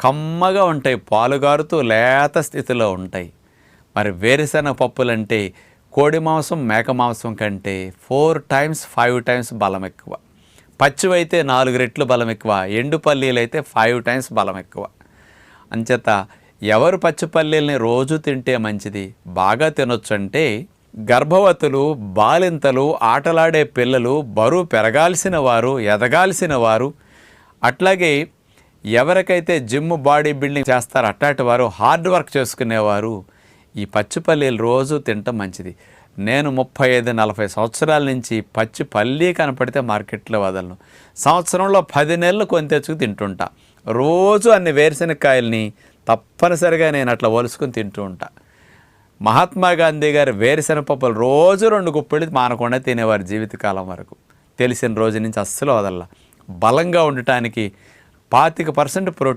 కమ్మగా ఉంటాయి పాలుగారుతూ లేత స్థితిలో ఉంటాయి. మరి వేరుశనగ పప్పులంటే కోడి మాంసం మేక మాంసం కంటే ఫోర్ టైమ్స్ ఫైవ్ టైమ్స్ బలం ఎక్కువ. పచ్చివైతే నాలుగు రెట్లు బలం ఎక్కువ ఎండు పల్లీలు అయితే ఫైవ్ టైమ్స్ బలం ఎక్కువ. అంచేత ఎవరు పచ్చి పల్లీలని రోజు తింటే మంచిది బాగా తినొచ్చు అంటే గర్భవతులు బాలింతలు ఆటలాడే పిల్లలు బరువు పెరగాల్సిన వారు ఎదగాల్సిన వారు అట్లాగే ఎవరికైతే జిమ్ బాడీ బిల్డింగ్ చేస్తారో అట్లాంటి వారు హార్డ్ వర్క్ చేసుకునేవారు ఈ పచ్చి పల్లీలు రోజు తినటం మంచిది. నేను ముప్పై ఐదు నలభై సంవత్సరాల నుంచి పచ్చి పల్లీ కనపడితే మార్కెట్లో వదలను. సంవత్సరంలో పది నెలలు కొని తెచ్చుకు తింటుంటా. రోజు అన్ని వేరుశనగకాయల్ని తప్పనిసరిగా నేను అట్లా ఒలుసుకుని తింటూ ఉంటా. మహాత్మా గాంధీ గారు వేరుశనగ పప్పులు రోజు రెండు గుప్పెళ్ళు మానకుండా తినేవారు జీవితకాలం వరకు. తెలిసిన రోజు నుంచి అస్సలు వదల బలంగా ఉండటానికి పాతిక పర్సెంట్ ప్రోటీన్